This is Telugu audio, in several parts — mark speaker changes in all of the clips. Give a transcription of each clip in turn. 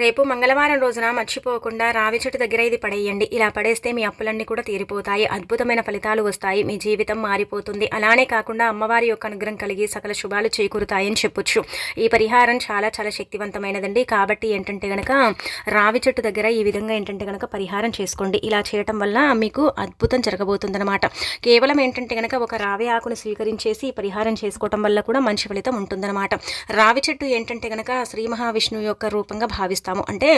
Speaker 1: రేపు మంగళవారం రోజున మర్చిపోకుండా రావి చెట్టు దగ్గర ఇది పడేయండి. ఇలా పడేస్తే మీ అప్పులన్నీ కూడా తీరిపోతాయి. అద్భుతమైన ఫలితాలు వస్తాయి. మీ జీవితం మారిపోతుంది. అలానే కాకుండా అమ్మవారి యొక్క అనుగ్రహం కలిగి సకల శుభాలు చేకూరుతాయని చెప్పొచ్చు. ఈ పరిహారం చాలా చాలా శక్తివంతమైనదండి. కాబట్టి ఏంటంటే గనక రావి చెట్టు దగ్గర ఈ విధంగా ఏంటంటే గనక పరిహారం చేసుకోండి. ఇలా చేయటం వల్ల మీకు అద్భుతం జరగబోతుందన్నమాట. కేవలం ఏంటంటే గనక ఒక రావి ఆకును స్వీకరించేసి ఈ పరిహారం చేసుకోవటం వల్ల కూడా మంచి ఫలితం ఉంటుందన్నమాట. రావి చెట్టు ఏంటంటే గనక శ్రీ మహావిష్ణువు యొక్క రూపంగా భావిస్తుంది భావిస్తాము అంటే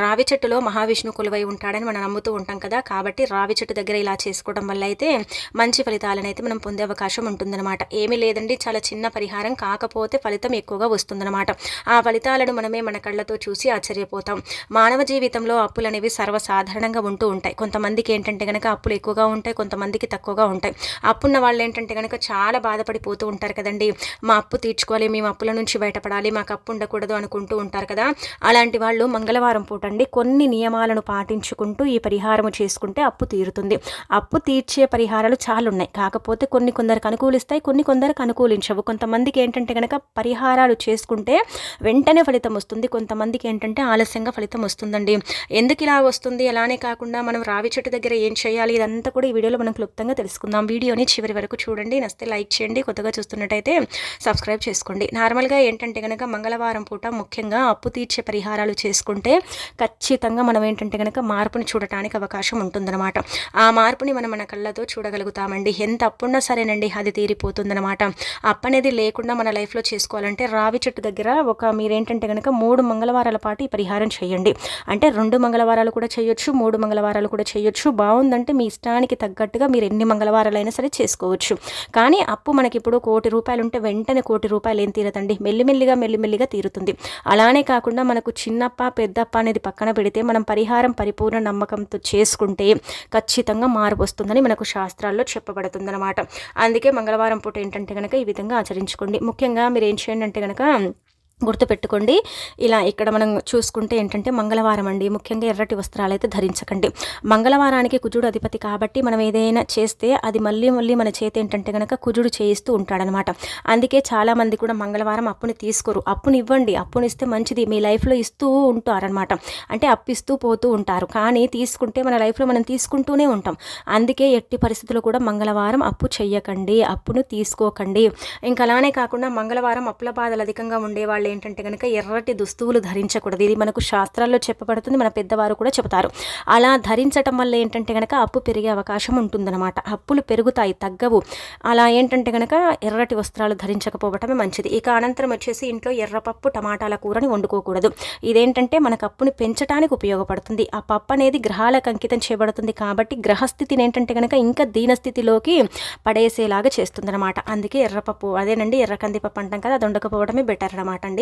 Speaker 1: రావి చెట్టులో మహావిష్ణు కొలువై ఉంటాడని మనం నమ్ముతూ ఉంటాం కదా. కాబట్టి రావి చెట్టు దగ్గర ఇలా చేసుకోవడం వల్ల అయితే మంచి ఫలితాలను అయితే మనం పొందే అవకాశం ఉంటుందన్నమాట. ఏమీ లేదండి. చాలా చిన్న పరిహారం. కాకపోతే ఫలితం ఎక్కువగా వస్తుందన్నమాట. ఆ ఫలితాలను మనమే మన కళ్ళతో చూసి ఆశ్చర్యపోతాం. మానవ జీవితంలో అప్పులు అనేవి సర్వసాధారణంగా ఉంటూ ఉంటాయి. కొంతమందికి ఏంటంటే కనుక అప్పులు ఎక్కువగా ఉంటాయి. కొంతమందికి తక్కువగా ఉంటాయి. అప్పున్న వాళ్ళు ఏంటంటే కనుక చాలా బాధపడిపోతూ ఉంటారు కదండి. మా అప్పు తీర్చుకోవాలి. మేము అప్పుల నుంచి బయటపడాలి. మాకు అప్పు ఉండకూడదు అనుకుంటూ ఉంటారు కదా. అలాంటి వాళ్ళు మంగళవారం పూట అండి కొన్ని నియమాలను పాటించుకుంటూ ఈ పరిహారము చేసుకుంటే అప్పు తీరుతుంది. అప్పు తీర్చే పరిహారాలు చాలా ఉన్నాయి కాకపోతే కొన్ని కొందరికి అనుకూలిస్తాయి కొన్ని కొందరికి అనుకూలించవు. కొంతమందికి ఏంటంటే కనుక పరిహారాలు చేసుకుంటే వెంటనే ఫలితం వస్తుంది కొంతమందికి ఏంటంటే ఆలస్యంగా ఫలితం వస్తుందండి. ఎందుకు ఇలా వస్తుంది? అలానే కాకుండా మనం రావి చెట్టు దగ్గర ఏం చేయాలి? ఇదంతా కూడా ఈ వీడియోలో మనం క్లుప్తంగా తెలుసుకుందాం. వీడియోని చివరి వరకు చూడండి. నస్తే లైక్ చేయండి. కొత్తగా చూస్తున్నట్టయితే సబ్స్క్రైబ్ చేసుకోండి. నార్మల్గా ఏంటంటే కనుక మంగళవారం పూట ముఖ్యంగా అప్పు తీర్చే పరిహారాలు చేసుకుంటే ఖచ్చితంగా మనం ఏంటంటే కనుక మార్పుని చూడటానికి అవకాశం ఉంటుందన్నమాట. ఆ మార్పుని మనం మన కళ్ళతో చూడగలుగుతామండి. ఎంత అప్పున్నా సరేనండి అది తీరిపోతుందన్నమాట. అప్పు అనేది లేకుండా మన లైఫ్లో చేసుకోవాలంటే రావి చెట్టు దగ్గర ఒక మీరేంటంటే కనుక మూడు మంగళవారాల పాటు ఈ పరిహారం చేయండి. అంటే రెండు మంగళవారాలు కూడా చేయొచ్చు మూడు మంగళవారాలు కూడా చేయొచ్చు. బాగుందంటే మీ ఇష్టానికి తగ్గట్టుగా మీరు ఎన్ని మంగళవారాలైనా సరే చేసుకోవచ్చు. కానీ అప్పు మనకి ఇప్పుడు కోటి రూపాయలు ఉంటే వెంటనే కోటి రూపాయలు ఏం తీరదండి. మెల్లిమెల్లిగా మెల్లిమెల్లిగా తీరుతుంది. అలానే కాకుండా మనకు చిన్న చిన్నప్ప పెద్దప్ప అనేది పక్కన పెడితే మనం పరిహారం పరిపూర్ణ నమ్మకంతో చేసుకుంటే ఖచ్చితంగా మార్పు వస్తుందని మనకు శాస్త్రాల్లో చెప్పబడుతుందన్నమాట. అందుకే మంగళవారం పూట ఏంటంటే కనుక ఈ విధంగా ఆచరించుకోండి. ముఖ్యంగా మీరు ఏం చేయండి అంటే కనుక గుర్తుపెట్టుకోండి. ఇలా ఇక్కడ మనం చూసుకుంటే ఏంటంటే మంగళవారం అండి. ముఖ్యంగా ఎర్రటి వస్త్రాలు అయితే ధరించకండి. మంగళవారానికి కుజుడు అధిపతి కాబట్టి మనం ఏదైనా చేస్తే అది మళ్ళీ మళ్ళీ మన చేతి ఏంటంటే కనుక కుజుడు చేయిస్తూ ఉంటాడనమాట. అందుకే చాలామంది కూడా మంగళవారం అప్పుని తీసుకోరు. అప్పుని ఇవ్వండి అప్పునిస్తే మంచిది. మీ లైఫ్లో ఇస్తూ ఉంటారనమాట. అంటే అప్పిస్తూ పోతూ ఉంటారు. కానీ తీసుకుంటే మన లైఫ్లో మనం తీసుకుంటూనే ఉంటాం. అందుకే ఎట్టి పరిస్థితుల్లో కూడా మంగళవారం అప్పు చెయ్యకండి. అప్పును తీసుకోకండి. ఇంకా అలానే కాకుండా మంగళవారం అప్పుల బాధలు అధికంగా ఉండేవాళ్ళు ఏంటంటే కనుక ఎర్రటి దుస్తువులు ధరించకూడదు. ఇది మనకు శాస్త్రాల్లో చెప్పబడుతుంది మన పెద్దవారు కూడా చెబుతారు. అలా ధరించటం వల్ల ఏంటంటే కనుక అప్పు పెరిగే అవకాశం ఉంటుందన్నమాట. అప్పులు పెరుగుతాయి తగ్గవు. అలా ఏంటంటే కనుక ఎర్రటి వస్త్రాలు ధరించకపోవటమే మంచిది. ఇక అనంతరం వచ్చేసి ఇంట్లో ఎర్రపప్పు టమాటాల కూరని వండుకోకూడదు. ఇదేంటంటే మనకు అప్పుని పెంచడానికి ఉపయోగపడుతుంది. ఆ పప్పు అనేది గ్రహాలకు అంకితం చేయబడుతుంది కాబట్టి గ్రహస్థితిని ఏంటంటే కనుక ఇంకా దీనస్థితిలోకి పడేసేలాగా చేస్తుందన్నమాట. అందుకే ఎర్రపప్పు అదేనండి ఎర్ర కందిపప్పు అంటాం కదా అది వండకపోవడమే బెటర్ అనమాట అండి.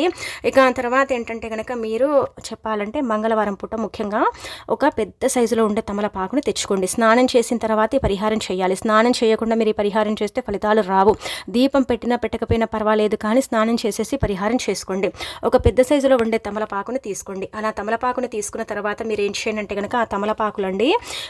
Speaker 1: ఇక తర్వాత ఏంటంటే కనుక మీరు చెప్పాలంటే మంగళవారం పూట ముఖ్యంగా ఒక పెద్ద సైజులో ఉండే తమలపాకుని తెచ్చుకోండి. స్నానం చేసిన తర్వాత ఈ పరిహారం చేయాలి. స్నానం చేయకుండా మీరు ఈ పరిహారం చేస్తే ఫలితాలు రావు. దీపం పెట్టినా పెట్టకపోయినా పర్వాలేదు కానీ స్నానం చేసేసి పరిహారం చేసుకోండి. ఒక పెద్ద సైజులో ఉండే తమలపాకుని తీసుకోండి. అలా తమలపాకుని తీసుకున్న తర్వాత మీరు ఏం చేయండి అంటే కనుక ఆ తమలపాకులు అండి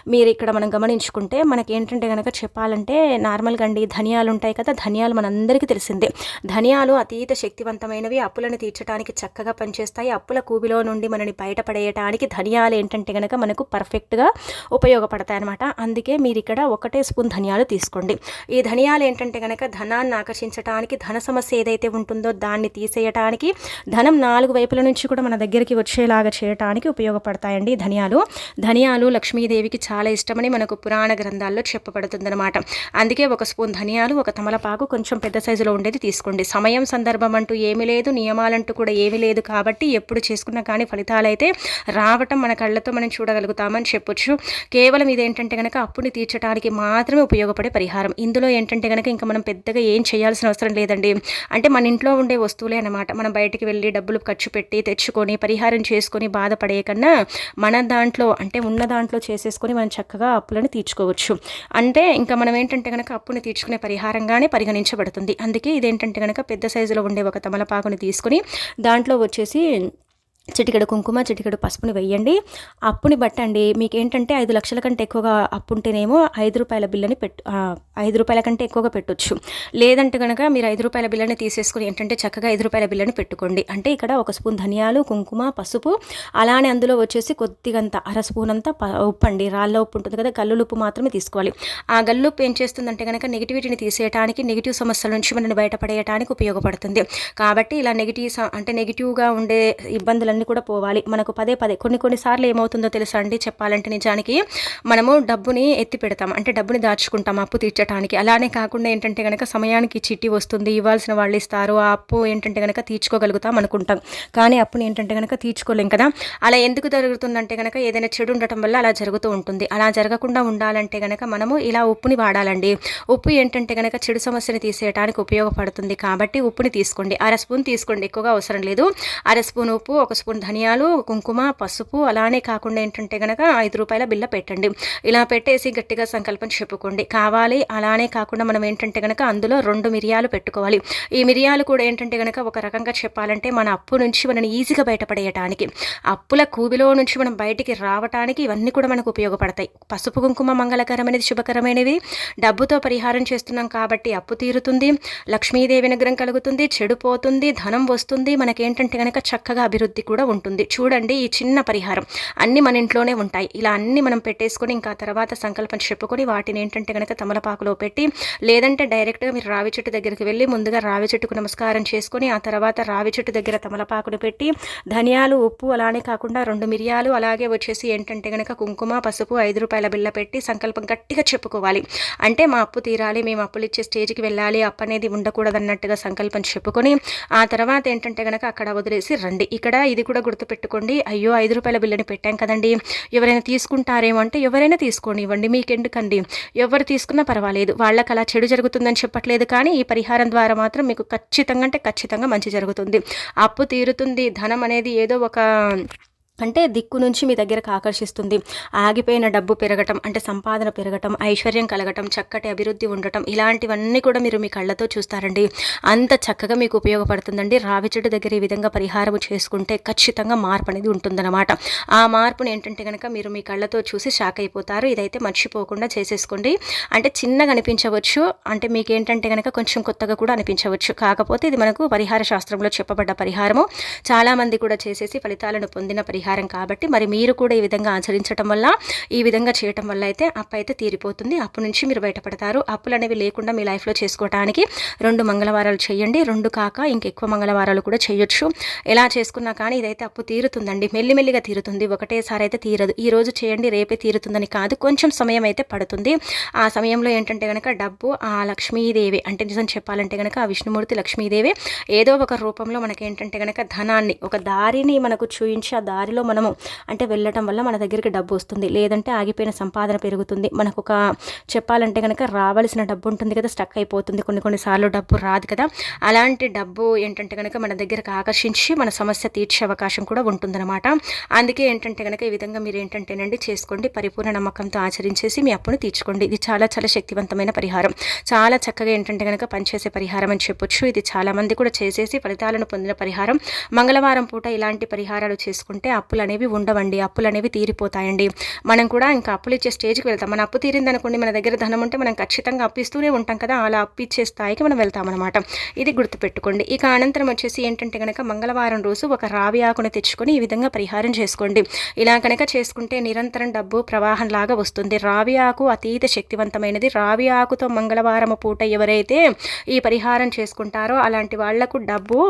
Speaker 1: మీరు ఇక్కడ మనం గమనించుకుంటే మనకి ఏంటంటే కనుక చెప్పాలంటే నార్మల్గా అండి ధనియాలు ఉంటాయి కదా ధనియాలు మనందరికీ తెలిసిందే. ధనియాలు అతీత శక్తివంతమైనవి అప్పులను అప్పులను తీర్చడానికి చక్కగా పనిచేస్తాయి. అప్పుల కూబిలో నుండి మనని బయటపడేయటానికి ధనియాలు ఏంటంటే కనుక మనకు పర్ఫెక్ట్గా ఉపయోగపడతాయి అనమాట అందుకే మీరు ఇక్కడ ఒకటే స్పూన్ ధనియాలు తీసుకోండి. ఈ ధనియాలు ఏంటంటే కనుక ధనాన్ని ఆకర్షించడానికి ధన సమస్య ఏదైతే ఉంటుందో దాన్ని తీసేయటానికి ధనం నాలుగు వైపుల నుంచి కూడా మన దగ్గరికి వచ్చేలాగా చేయటానికి ఉపయోగపడతాయండి ధనియాలు. ధనియాలు లక్ష్మీదేవికి చాలా ఇష్టమని మనకు పురాణ గ్రంథాల్లో చెప్పబడుతుందన్నమాట. అందుకే ఒక స్పూన్ ధనియాలు ఒక తమలపాకు కొంచెం పెద్ద సైజులో ఉండేది తీసుకోండి. సమయం సందర్భం అంటూ ఏమీ లేదు. నియమాలు నియమాలంటూ కూడా ఏమీ లేదు కాబట్టి ఎప్పుడు చేసుకున్నా కానీ ఫలితాలు అయితే రావటం మన కళ్ళతో మనం చూడగలుగుతామని చెప్పొచ్చు. కేవలం ఇదేంటంటే కనుక అప్పుని తీర్చడానికి మాత్రమే ఉపయోగపడే పరిహారం. ఇందులో ఏంటంటే కనుక ఇంకా మనం పెద్దగా ఏం చేయాల్సిన అవసరం లేదండి. అంటే మన ఇంట్లో ఉండే వస్తువులే అనమాట మనం బయటికి వెళ్ళి డబ్బులు ఖర్చు పెట్టి తెచ్చుకొని పరిహారం చేసుకొని బాధపడే కన్నా మన దాంట్లో అంటే ఉన్న దాంట్లో చేసేసుకొని మనం చక్కగా అప్పులను తీర్చుకోవచ్చు. అంటే ఇంకా మనం ఏంటంటే కనుక అప్పుని తీర్చుకునే పరిహారంగానే పరిగణించబడుతుంది. అందుకే ఇదేంటంటే కనుక పెద్ద సైజులో ఉండే ఒక తమలపాకుని తీసుకొని దాంట్లో వచ్చేసి చిటికెడు కుంకుమ చిటికెడు పసుపుని వెయ్యండి. అప్పుని బట్టండి. మీకు ఏంటంటే ఐదు లక్షల కంటే ఎక్కువగా అప్పు ఉంటేనేమో ఐదు రూపాయల బిల్లని పెట్టు ఐదు రూపాయల కంటే ఎక్కువగా పెట్టొచ్చు. లేదంటే కనుక మీరు ఐదు రూపాయల బిల్లని తీసేసుకుని ఏంటంటే చక్కగా ఐదు రూపాయల బిల్లని పెట్టుకోండి. అంటే ఇక్కడ ఒక స్పూన్ ధనియాలు కుంకుమ పసుపు అలానే అందులో వచ్చేసి కొద్దిగంత అర స్పూన్ అంతా ఉప్పు అండి రాళ్ళ ఉప్పు ఉంటుంది కదా గల్లు ఉప్పు మాత్రమే తీసుకోవాలి. ఆ గల్లు ఉప్పు ఏం చేస్తుందంటే కనుక నెగిటివిటీని తీసేయడానికి నెగిటివ్ సమస్యల నుంచి మనల్ని బయటపడేయడానికి ఉపయోగపడుతుంది. కాబట్టి ఇలా నెగిటివ్ అంటే నెగిటివ్గా ఉండే ఇబ్బందులన్నీ కూడా పోవాలి. మనకు పదే పదే కొన్ని కొన్నిసార్లు ఏమవుతుందో తెలుసా అండి? చెప్పాలంటే నిజానికి మనము డబ్బుని ఎత్తి పెడతాం. అంటే డబ్బుని దాచుకుంటాం అప్పు తీర్చడానికి అలానే కాకుండా ఏంటంటే కనుక సమయానికి చిట్టి వస్తుంది. ఇవ్వాల్సిన వాళ్ళు ఇస్తారు. ఆ అప్పు ఏంటంటే కనుక తీర్చుకోగలుగుతాం అనుకుంటాం. కానీ అప్పుని ఏంటంటే కనుక తీర్చుకోలేం కదా? అలా ఎందుకు జరుగుతుందంటే కనుక ఏదైనా చెడు ఉండటం వల్ల అలా జరుగుతూ ఉంటుంది. అలా జరగకుండా ఉండాలంటే కనుక మనము ఇలా ఉప్పుని వాడాలండి. ఉప్పు ఏంటంటే కనుక చెడు సమస్యని తీసేయడానికి ఉపయోగపడుతుంది. కాబట్టి ఉప్పుని తీసుకోండి. అర స్పూన్ తీసుకోండి. ఎక్కువగా అవసరం లేదు. అర స్పూన్ ఉప్పు ఒక స్పూన్ ధనియాలు కుంకుమ పసుపు అలానే కాకుండా ఏంటంటే కనుక ఐదు రూపాయల బిల్ల పెట్టండి. ఇలా పెట్టేసి గట్టిగా సంకల్పం చెప్పుకోండి. కావాలి అలానే కాకుండా మనం ఏంటంటే కనుక అందులో రెండు మిరియాలు పెట్టుకోవాలి. ఈ మిరియాలు కూడా ఏంటంటే కనుక ఒక రకంగా చెప్పాలంటే మన అప్పు నుంచి మనని ఈజీగా బయటపడేయటానికి అప్పుల కూబిలో నుంచి మనం బయటికి రావటానికి ఇవన్నీ కూడా మనకు ఉపయోగపడతాయి. పసుపు కుంకుమ మంగళకరమైనది శుభకరమైనవి. డబ్బుతో పరిహారం చేస్తున్నాం కాబట్టి అప్పు తీరుతుంది లక్ష్మీదేవి అనుగ్రహం కలుగుతుంది చెడు పోతుంది ధనం వస్తుంది. మనకేంటంటే కనుక చక్కగా అభివృద్ధి కూడా కూడా ఉంటుంది. చూడండి ఈ చిన్న పరిహారం. అన్నీ మన ఇంట్లోనే ఉంటాయి. ఇలా అన్నీ మనం పెట్టేసుకొని ఇంకా తర్వాత సంకల్పం చెప్పుకొని వాటిని ఏంటంటే కనుక తమలపాకులో పెట్టి లేదంటే డైరెక్ట్గా మీరు రావి చెట్టు దగ్గరికి వెళ్ళి ముందుగా రావి చెట్టుకు నమస్కారం చేసుకొని ఆ తర్వాత రావి చెట్టు దగ్గర తమలపాకును పెట్టి ధనియాలు ఉప్పు అలానే కాకుండా రెండు మిరియాలు అలాగే వచ్చేసి ఏంటంటే కనుక కుంకుమ పసుపు ఐదు రూపాయల బిల్ల పెట్టి సంకల్పం గట్టిగా చెప్పుకోవాలి. అంటే మా అప్పు తీరాలి మేము అప్పులు ఇచ్చే స్టేజ్కి వెళ్ళాలి అప్పు అనేది ఉండకూడదన్నట్టుగా సంకల్పం చెప్పుకొని ఆ తర్వాత ఏంటంటే కనుక అక్కడ వదిలేసి రండి. ఇక్కడ ఇది కూడా గుర్తుపెట్టుకోండి. అయ్యో ఐదు రూపాయల బిల్లుని పెట్టాం కదండి. ఎవరైనా తీసుకుంటారేమో అంటే ఎవరైనా తీసుకోండి ఇవ్వండి మీకెందుకండి? ఎవరు తీసుకున్నా పర్వాలేదు. వాళ్ళకి అలా చెడు జరుగుతుందని చెప్పట్లేదు కానీ ఈ పరిహారం ద్వారా మాత్రం మీకు ఖచ్చితంగా అంటే ఖచ్చితంగా మంచి జరుగుతుంది. అప్పు తీరుతుంది. ధనం అనేది ఏదో ఒక అంటే దిక్కు నుంచి మీ దగ్గరకు ఆకర్షిస్తుంది. ఆగిపోయిన డబ్బు పెరగటం అంటే సంపాదన పెరగటం ఐశ్వర్యం కలగటం చక్కటి అభివృద్ధి ఉండటం ఇలాంటివన్నీ కూడా మీరు మీ కళ్ళతో చూస్తారండి. అంత చక్కగా మీకు ఉపయోగపడుతుందండి. రావి చెట్టు దగ్గర ఈ విధంగా పరిహారం చేసుకుంటే ఖచ్చితంగా మార్పు అనేది ఉంటుందన్నమాట. ఆ మార్పుని ఏంటంటే కనుక మీరు మీ కళ్ళతో చూసి షాక్ అయిపోతారు. ఇదైతే మర్చిపోకుండా చేసేసుకోండి. అంటే చిన్నగా అనిపించవచ్చు. అంటే మీకు ఏంటంటే కనుక కొంచెం కొత్తగా కూడా అనిపించవచ్చు. కాకపోతే ఇది మనకు పరిహార శాస్త్రంలో చెప్పబడ్డ పరిహారము. చాలామంది కూడా చేసేసి ఫలితాలను పొందిన పరిహారం కాబట్టి మరి మీరు కూడా ఈ విధంగా ఆచరించడం వల్ల ఈ విధంగా చేయటం వల్ల అయితే అప్పు అయితే తీరిపోతుంది. అప్పు నుంచి మీరు బయటపడతారు. అప్పులు అనేవి లేకుండా మీ లైఫ్లో చేసుకోవడానికి రెండు మంగళవారాలు చేయండి. రెండు కాక ఇంకెక్కువ మంగళవారాలు కూడా చేయొచ్చు. ఎలా చేసుకున్నా కానీ ఇదైతే అప్పు తీరుతుందండి. మెల్లిమెల్లిగా తీరుతుంది. ఒకటేసారి అయితే తీరదు. ఈ రోజు చేయండి రేపే తీరుతుందని కాదు. కొంచెం సమయం అయితే పడుతుంది. ఆ సమయంలో ఏంటంటే కనుక డబ్బు ఆ లక్ష్మీదేవి అంటే నిజం చెప్పాలంటే కనుక ఆ విష్ణుమూర్తి లక్ష్మీదేవి ఏదో ఒక రూపంలో మనకి ఏంటంటే కనుక ధనాన్ని ఒక దారిని మనకు చూయించి ఆ దారిలో మనము అంటే వెళ్ళటం వల్ల మన దగ్గరికి డబ్బు వస్తుంది. లేదంటే ఆగిపోయిన సంపాదన పెరుగుతుంది. మనకు ఒక చెప్పాలంటే కనుక రావాల్సిన డబ్బు ఉంటుంది కదా స్టక్ అయిపోతుంది. కొన్ని కొన్నిసార్లు డబ్బు రాదు కదా. అలాంటి డబ్బు ఏంటంటే కనుక మన దగ్గరకు ఆకర్షించి మన సమస్య తీర్చే అవకాశం కూడా ఉంటుందన్నమాట. అందుకే ఏంటంటే కనుక ఈ విధంగా మీరు ఏంటంటేనండి చేసుకోండి. పరిపూర్ణ నమ్మకంతో ఆచరించేసి మీ అప్పును తీర్చుకోండి. ఇది చాలా చాలా శక్తివంతమైన పరిహారం. చాలా చక్కగా ఏంటంటే కనుక పనిచేసే పరిహారం అని చెప్పొచ్చు. ఇది చాలామంది కూడా చేసేసి ఫలితాలను పొందిన పరిహారం. మంగళవారం పూట ఇలాంటి పరిహారాలు చేసుకుంటే అప్పులు అనేవి ఉండవండి అప్పులు అనేవి తీరిపోతాయండి. మనం కూడా ఇంకా అప్పులు ఇచ్చే స్టేజ్కి వెళ్తాం. మన అప్పు తీరిందనుకోండి మన దగ్గర ధనం ఉంటే మనం ఖచ్చితంగా అప్పిస్తూనే ఉంటాం కదా అలా అప్పిచ్చే స్థాయికి మనం వెళ్తామన్నమాట. ఇది గుర్తుపెట్టుకోండి. ఇక అనంతరం వచ్చేసి ఏంటంటే కనుక మంగళవారం రోజు ఒక రావి ఆకును తెచ్చుకొని ఈ విధంగా పరిహారం చేసుకోండి. ఇలా కనుక చేసుకుంటే నిరంతరం డబ్బు ప్రవాహం లాగా వస్తుంది. రావి ఆకు అతీత శక్తివంతమైనది. రావి ఆకుతో మంగళవారం పూట ఎవరైతే ఈ పరిహారం చేసుకుంటారో అలాంటి వాళ్ళకు డబ్బు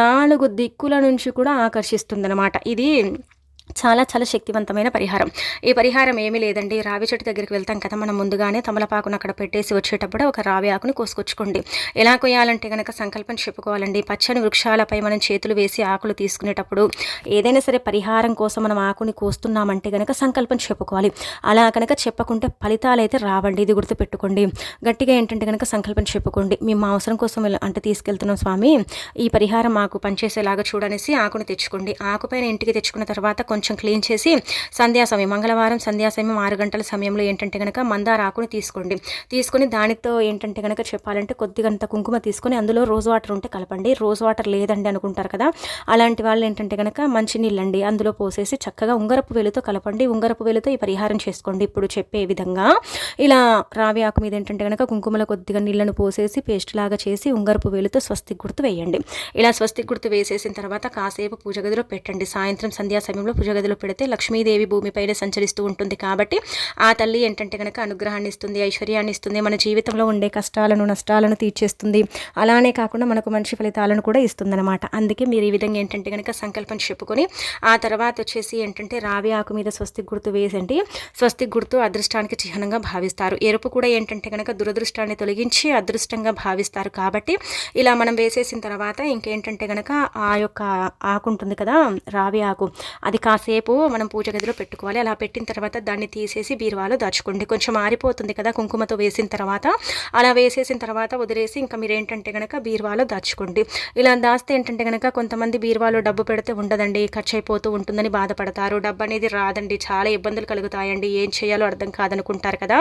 Speaker 1: నాలుగు దిక్కుల నుంచి కూడా ఆకర్షిస్తుందన్నమాట. ఇది soon. చాలా చాలా శక్తివంతమైన పరిహారం. ఈ పరిహారం ఏమీ లేదండి. రావి చెట్టు దగ్గరికి వెళ్తాం కదా మనం ముందుగానే తమలపాకును అక్కడ పెట్టేసి వచ్చేటప్పుడు ఒక రావి ఆకుని కోసుకొచ్చుకోండి. ఎలా కొయ్యాలంటే కనుక సంకల్పం చెప్పుకోవాలండి. పచ్చని వృక్షాలపై మనం చేతులు వేసి ఆకులు తీసుకునేటప్పుడు ఏదైనా సరే పరిహారం కోసం మనం ఆకుని కోస్తున్నామంటే కనుక సంకల్పం చెప్పుకోవాలి. అలా కనుక చెప్పకుంటే ఫలితాలు అయితే రావండి. ఇది గుర్తుపెట్టుకోండి. గట్టిగా ఏంటంటే కనుక సంకల్పం చెప్పుకోండి. మేము మా అవసరం కోసం అంటే తీసుకెళ్తున్నాం స్వామి. ఈ పరిహారం మాకు పనిచేసేలాగా చూడనేసి ఆకును తెచ్చుకోండి. ఆకుపైన ఇంటికి తెచ్చుకున్న తర్వాత కొంచెం కొంచెం క్లీన్ చేసి సంధ్యా సమయం మంగళవారం సంధ్యాసమయం ఆరు గంటల సమయంలో ఏంటంటే కనుక మందార ఆకుని తీసుకోండి. తీసుకొని దానితో ఏంటంటే కనుక చెప్పాలంటే కొద్దిగంత కుంకుమ తీసుకొని అందులో రోజ్ వాటర్ ఉంటే కలపండి. రోజ్ వాటర్ లేదండి అనుకుంటారు కదా. అలాంటి వాళ్ళు ఏంటంటే కనుక మంచి నీళ్ళండి అందులో పోసేసి చక్కగా ఉంగరపు వేలుతో కలపండి. ఉంగరపు వేలుతో ఈ పరిహారం చేసుకోండి ఇప్పుడు చెప్పే విధంగా. ఇలా రావి ఆకు మీద ఏంటంటే కనుక కుంకుమలో కొద్దిగా నీళ్ళను పోసేసి పేస్ట్ లాగా చేసి ఉంగరపు వేలుతో స్వస్తి గుర్తు వేయండి. ఇలా స్వస్తిక్ గుర్తు వేసేసిన తర్వాత కాసేపు పూజ గదిలో పెట్టండి. సాయంత్రం సంధ్యా సమయంలో పూజ గదిలో పెడితే లక్ష్మీదేవి భూమిపైన సంచరిస్తూ ఉంటుంది కాబట్టి ఆ తల్లి ఏంటంటే కనుక అనుగ్రహాన్ని ఇస్తుంది ఐశ్వర్యాన్ని ఇస్తుంది మన జీవితంలో ఉండే కష్టాలను నష్టాలను తీర్చేస్తుంది. అలానే కాకుండా మనకు మంచి ఫలితాలను కూడా ఇస్తుందన్నమాట. అందుకే మీరు ఈ విధంగా ఏంటంటే కనుక సంకల్పం చెప్పుకొని ఆ తర్వాత వచ్చేసి ఏంటంటే రావి ఆకు మీద స్వస్తి గుర్తు వేసండి. స్వస్తి గుర్తు అదృష్టానికి చిహ్నంగా భావిస్తారు. ఎరుపు కూడా ఏంటంటే కనుక దురదృష్టాన్ని తొలగించి అదృష్టంగా భావిస్తారు కాబట్టి ఇలా మనం వేసేసిన తర్వాత ఇంకేంటంటే కనుక ఆ యొక్క ఆకు ఉంటుంది కదా రావి ఆకు అది కాసేపు మనం పూజ గదిలో పెట్టుకోవాలి. అలా పెట్టిన తర్వాత దాన్ని తీసేసి బీరువాలో దాచుకోండి. కొంచెం ఆరిపోతుంది కదా కుంకుమతో వేసిన తర్వాత. అలా వేసేసిన తర్వాత వదిలేసి ఇంకా మీరు ఏంటంటే కనుక బీరువాలో దాచుకోండి. ఇలా దాస్తే ఏంటంటే కనుక కొంతమంది బీరువాలో డబ్బు పెడితే ఉండదండి ఖర్చు అయిపోతూ ఉంటుందని బాధపడతారు. డబ్బు అనేది రాదండి. చాలా ఇబ్బందులు కలుగుతాయండి. ఏం చేయాలో అర్థం కాదనుకుంటారు కదా.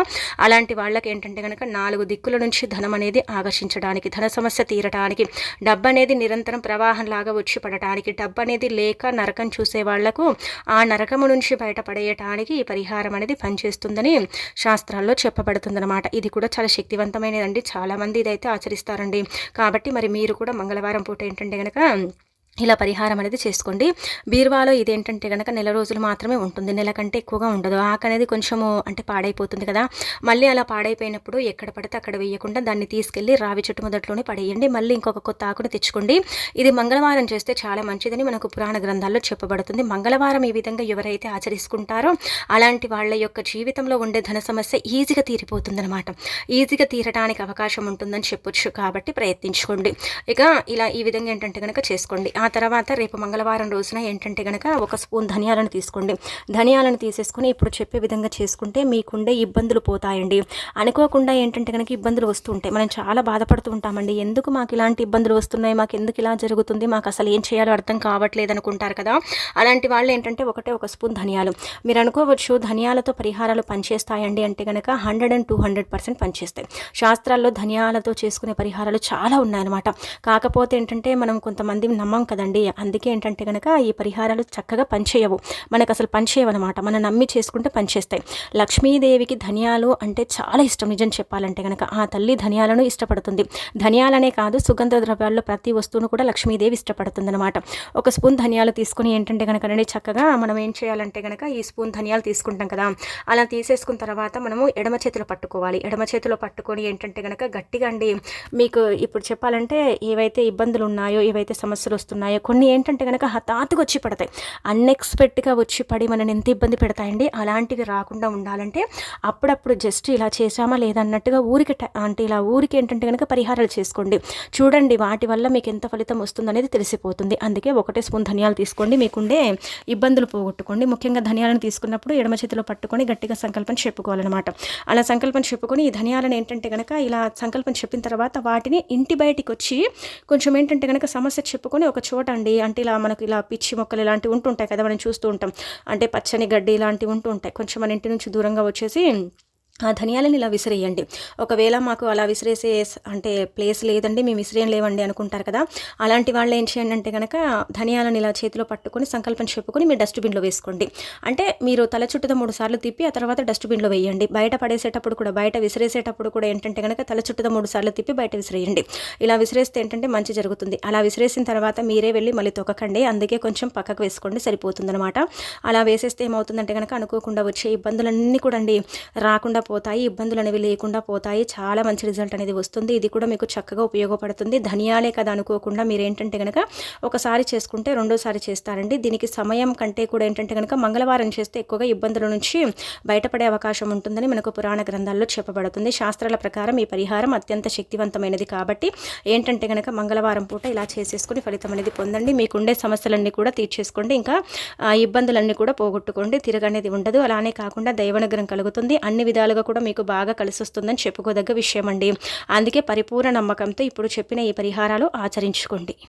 Speaker 1: అలాంటి వాళ్ళకి ఏంటంటే కనుక నాలుగు దిక్కుల నుంచి ధనం అనేది ఆకర్షించడానికి ధన సమస్య తీరడానికి డబ్బు అనేది నిరంతరం ప్రవాహంలాగా వచ్చి పడటానికి డబ్బు అనేది లేక నరకం చూసే వాళ్ళకు ఆ నరకము నుంచి బయటపడేయటానికి ఈ పరిహారం అనేది పనిచేస్తుందని శాస్త్రాల్లో చెప్పబడుతుందన్నమాట. ఇది కూడా చాలా శక్తివంతమైనదండి. చాలామంది ఇదైతే ఆచరిస్తారండి. కాబట్టి మరి మీరు కూడా మంగళవారం పూట ఏంటంటే కనుక ఇలా పరిహారం అనేది చేసుకోండి. బీరువాలో ఇదేంటంటే కనుక నెల రోజులు మాత్రమే ఉంటుంది. నెల కంటే ఎక్కువగా ఉండదు. ఆకు అనేది కొంచెము అంటే పాడైపోతుంది కదా. మళ్ళీ అలా పాడైపోయినప్పుడు ఎక్కడ పడితే అక్కడ వేయకుండా దాన్ని తీసుకెళ్ళి రావి చెట్టు మొదట్లోనే పడేయండి. మళ్ళీ ఇంకొక కొత్త ఆకును తెచ్చుకోండి. ఇది మంగళవారం చేస్తే చాలా మంచిదని మనకు పురాణ గ్రంథాల్లో చెప్పబడుతుంది. మంగళవారం ఈ విధంగా ఎవరైతే ఆచరిస్తుంటారో అలాంటి వాళ్ళ యొక్క జీవితంలో ఉండే ధన సమస్య ఈజీగా తీరిపోతుందనమాట ఈజీగా తీరడానికి అవకాశం ఉంటుందని చెప్పొచ్చు కాబట్టి ప్రయత్నించుకోండి. ఇక ఇలా ఈ విధంగా ఏంటంటే కనుక చేసుకోండి. ఆ తర్వాత రేపు మంగళవారం రోజున ఏంటంటే కనుక ఒక స్పూన్ ధనియాలను తీసుకోండి. ధనియాలను తీసేసుకుని ఇప్పుడు చెప్పే విధంగా చేసుకుంటే మీకుండే ఇబ్బందులు పోతాయండి. అనుకోకుండా ఏంటంటే కనుక ఇబ్బందులు వస్తుంటాయి. మనం చాలా బాధపడుతూ ఉంటామండి. ఎందుకు మాకు ఇలాంటి ఇబ్బందులు వస్తున్నాయి? మాకు ఎందుకు ఇలా జరుగుతుంది? మాకు అసలు ఏం చేయాలో అర్థం కావట్లేదు అనుకుంటారు కదా. అలాంటి వాళ్ళు ఏంటంటే ఒకటే ఒక స్పూన్ ధనియాలు. మీరు అనుకోవచ్చు ధనియాలతో పరిహారాలు పనిచేస్తాయండి అంటే కనుక hundred and two hundred percent పనిచేస్తాయి. శాస్త్రాల్లో ధనియాలతో చేసుకునే పరిహారాలు చాలా ఉన్నాయన్నమాట. కాకపోతే ఏంటంటే మనం కొంతమంది నమ్మం కదండి. అందుకే ఏంటంటే కనుక ఈ పరిహారాలు చక్కగా పనిచేయవు. మనకు అసలు పనిచేయవన్నమాట మనం నమ్మి చేసుకుంటే పనిచేస్తాయి. లక్ష్మీదేవికి ధనియాలు అంటే చాలా ఇష్టం. నిజం చెప్పాలంటే కనుక ఆ తల్లి ధనియాలను ఇష్టపడుతుంది. ధనియాలనే కాదు సుగంధ ద్రవ్యాల్లో ప్రతి వస్తువును కూడా లక్ష్మీదేవి ఇష్టపడుతుంది అనమాట ఒక స్పూన్ ధనియాలు తీసుకుని ఏంటంటే కనుక చక్కగా మనం ఏం చేయాలంటే కనుక ఈ స్పూన్ ధనియాలు తీసుకుంటాం కదా. అలా తీసేసుకున్న తర్వాత మనము ఎడమ చేతిలో పట్టుకోవాలి. ఎడమ చేతిలో పట్టుకొని ఏంటంటే కనుక గట్టిగా అండి మీకు ఇప్పుడు చెప్పాలంటే ఏవైతే ఇబ్బందులు ఉన్నాయో ఏవైతే సమస్యలు వస్తున్నాయో ఉన్నాయో. కొన్ని ఏంటంటే కనుక హఠాత్తుగా వచ్చి పడతాయి. అన్ఎక్స్పెక్ట్గా వచ్చి పడి మనని ఎంత ఇబ్బంది పెడతాయండి? అలాంటివి రాకుండా ఉండాలంటే అప్పుడప్పుడు జస్ట్ ఇలా చేసామా లేదన్నట్టుగా ఊరికి అంటే ఇలా ఊరికి ఏంటంటే కనుక పరిహారాలు చేసుకోండి. చూడండి వాటి వల్ల మీకు ఎంత ఫలితం వస్తుందనేది తెలిసిపోతుంది. అందుకే ఒకటే స్పూన్ ధనియాలు తీసుకోండి. మీకుండే ఇబ్బందులు పోగొట్టుకోండి. ముఖ్యంగా ధనియాలను తీసుకున్నప్పుడు ఎడమ చేతిలో పట్టుకొని గట్టిగా సంకల్పం చెప్పుకోవాలన్నమాట. అలా సంకల్పం చెప్పుకొని ఈ ధనియాలను ఏంటంటే కనుక ఇలా సంకల్పం చెప్పిన తర్వాత వాటిని ఇంటి బయటికి వచ్చి కొంచెం ఏంటంటే కనుక సమస్య చెప్పుకొని ఒక చోట అండి అంటే ఇలా మనకు ఇలా పిచ్చి మొక్కలు ఇలాంటివి ఉంటుంటాయి కదా మనం చూస్తూ ఉంటాం. అంటే పచ్చని గడ్డి ఇలాంటివి ఉంటూ ఉంటాయి కొంచెం మన ఇంటి నుంచి దూరంగా వచ్చేసి ఆ ధనియాలని ఇలా విసిరేయండి. ఒకవేళ మాకు అలా విసిరేసే అంటే ప్లేస్ లేదండి మేము విసిరేయం లేవండి అనుకుంటారు కదా అలాంటి వాళ్ళు ఏం చేయండి అంటే కనుక ధనియాలను ఇలా చేతిలో పట్టుకొని సంకల్పం చెప్పుకొని మీరు డస్ట్బిన్లో వేసుకోండి. అంటే మీరు తల చుట్టూ మూడు సార్లు తిప్పి ఆ తర్వాత డస్ట్బిన్లో వేయండి. బయట పడేసేటప్పుడు కూడా బయట విసిరేసేటప్పుడు కూడా ఏంటంటే కనుక తల చుట్టూ మూడు సార్లు తిప్పి బయట విసిరేయండి. ఇలా విసిరేస్తే ఏంటంటే మంచి జరుగుతుంది. అలా విసిరేసిన తర్వాత మీరే వెళ్ళి మళ్ళీ తొక్కకండి. అందుకే కొంచెం పక్కకు వేసుకోండి సరిపోతుందనమాట అలా వేసేస్తే ఏమవుతుందంటే కనుక అనుకోకుండా వచ్చే ఇబ్బందులన్నీ కూడా అండి రాకుండా పోతాయి ఇబ్బందులు అనేవి లేకుండా పోతాయి. చాలా మంచి రిజల్ట్ అనేది వస్తుంది. ఇది కూడా మీకు చక్కగా ఉపయోగపడుతుంది. ధనియాలే కదా అనుకోకుండా మీరు ఏంటంటే కనుక ఒకసారి చేసుకుంటే రెండోసారి చేస్తారండి. దీనికి సమయం కంటే కూడా ఏంటంటే కనుక మంగళవారం చేస్తే ఎక్కువగా ఇబ్బందుల నుంచి బయటపడే అవకాశం ఉంటుందని మనకు పురాణ గ్రంథాల్లో చెప్పబడుతుంది. శాస్త్రాల ప్రకారం ఈ పరిహారం అత్యంత శక్తివంతమైనది కాబట్టి ఏంటంటే కనుక మంగళవారం పూట ఇలా చేసేసుకుని ఫలితం అనేది పొందండి. మీకుండే సమస్యలన్నీ కూడా తీర్చేసుకోండి. ఇంకా ఇబ్బందులన్నీ కూడా పోగొట్టుకోండి. తిరగనేది ఉండదు. అలానే కాకుండా దైవనుగ్రహం కలుగుతుంది. అన్ని విధాలుగా కూడా మీకు బాగా కలిసి వస్తుందని చెప్పుకోదగ్గ విషయం అండి అందుకే పరిపూర్ణ నమ్మకంతో ఇప్పుడు చెప్పిన ఈ పరిహారాలు ఆచరించుకోండి.